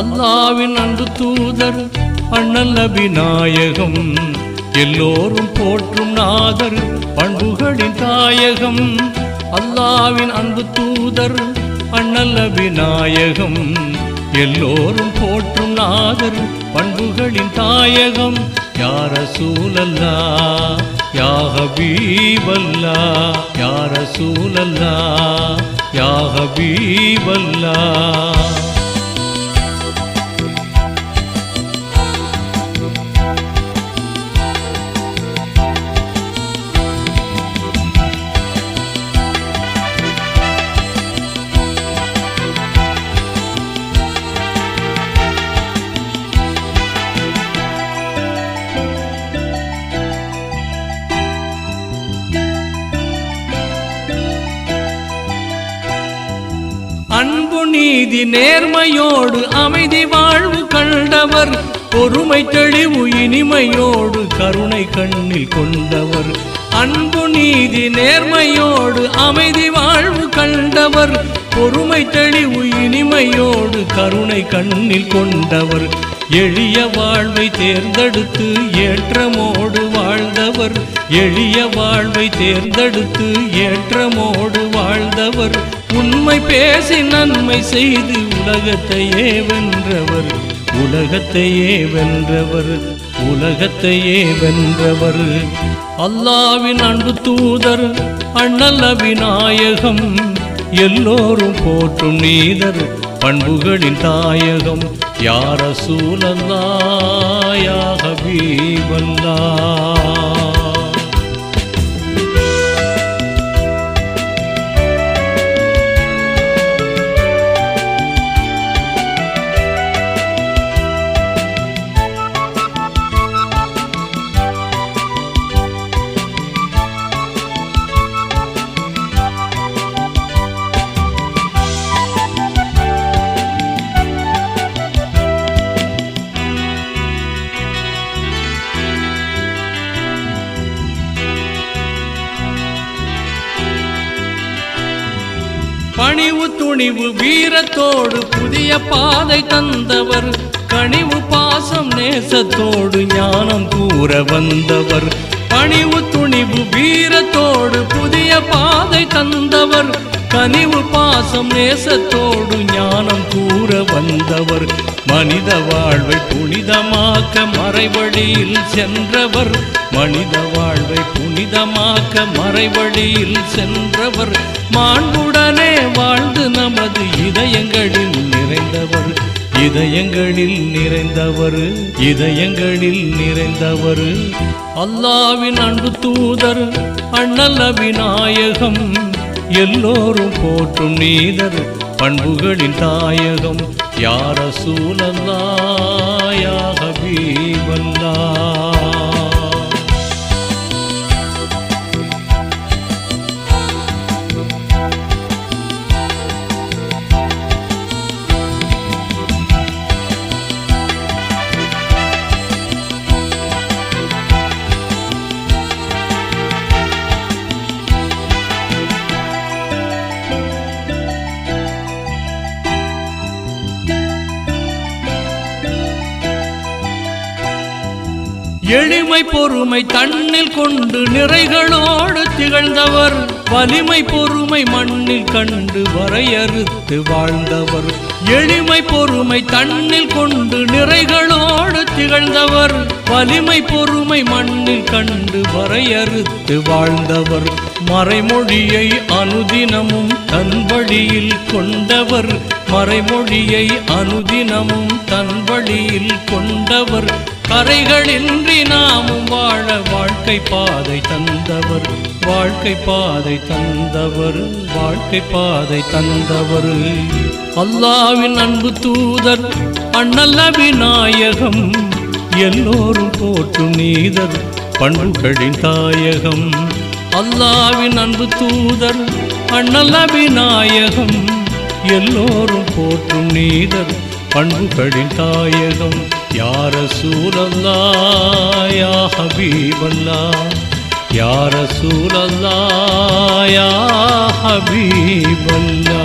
அல்லாவின் அன்பு தூதர் அண்ணல் அபிநாயகம் எல்லோரும் போற்றும் நாதர் பண்புகளின் தாயகம். அல்லாவின் அன்பு தூதர் அண்ணல் அபிநாயகம் எல்லோரும் போற்றும் நாதர் பண்புகளின் தாயகம். யார சூழல்லா யாஹபீபல்லா யார சூழல்லா யா நீதி நேர்மையோடு அமைதி வாழ்வு கண்டவர். பொறுமை தெளிவு இனிமையோடு கருணை கண்ணில் கொண்டவர். அன்பு நீதி நேர்மையோடு அமைதி வாழ்வு கண்டவர். பொறுமை தெளிவு இனிமையோடு கருணை கண்ணில் கொண்டவர். எளிய வாழ்வை தேர்ந்தெடுத்து ஏற்றமோடு வாழ்ந்தவர். எளிய வாழ்வை தேர்ந்தெடுத்து ஏற்றமோடு வாழ்ந்தவர். உண்மை பேசி நன்மை செய்து உலகத்தையே வென்றவர். உலகத்தையே வென்றவர். உலகத்தையே வென்றவர். அல்லாவின் அன்பு தூதர் அண்ணல்ல விநாயகம் எல்லோரும் போற்றும் நீதர் பண்புகளின் தாயகம். யார சூழல்லா யா ஹபீபல்லா. துணிவு வீரத்தோடு புதிய பாதை தந்தவர். கனிவு பாசம் நேசத்தோடு ஞானம் கூற வந்தவர். பணிவு துணிவு வீரத்தோடு புதிய பாதை தந்தவர். கனிவு பாசம் நேசத்தோடு ஞானம் கூற வந்தவர். மனித வாழ்வை புனிதமாக்க மறைவழியில் சென்றவர். மனித வாழ்வை புனிதமாக்க மறைவழியில் சென்றவர். மாண்புடனே வாழ்ந்து நமது இதயங்களில் நிறைந்தவர். இதயங்களில் நிறைந்தவர். இதயங்களில் நிறைந்தவர். அல்லாவின் அன்பு தூதர் அண்ணல் விநாயகம் எல்லோரும் போற்றும் நீதர் பண்புகளின் தாயகம். யார சூழல்லா யா ஹபீபல்லா எளிமை பொறுமை தன்னில் கொண்டு நிறைகளோடு திகழ்ந்தவர் வலிமை பொறுமை மண்ணில் கண்டு வரையறுத்து வாழ்ந்தவர். எளிமை பொறுமை தன்னில் கொண்டு நிறைகளோடு திகழ்ந்தவர் வலிமை பொறுமை மண்ணில் கண்டு வரையறுத்து வாழ்ந்தவர். மறைமொழியை அனுதினமும் தன் வழியில் கொண்டவர். மறைமொழியை அனுதினமும் தன் வழியில் கொண்டவர். கரைகளின்றி நாமும் வாழ வாழ்க்கை பாதை தந்தவர். வாழ்க்கை பாதை தந்தவர். வாழ்க்கை பாதை தந்தவர். அல்லாவின் அன்பு தூதர் அண்ணல்ல விநாயகம் எல்லோரும் போற்றும் நீதர் பண்புகளின் தாயகம். அல்லாவின் அன்பு தூதர் அண்ணல்ல விநாயகம் எல்லோரும் போற்றும் நீதர் பண்புகளின் தாயகம். யார சூழல்லா யா ஹபீபல்லா? யார சூழல்லா யா ஹபீபல்லா?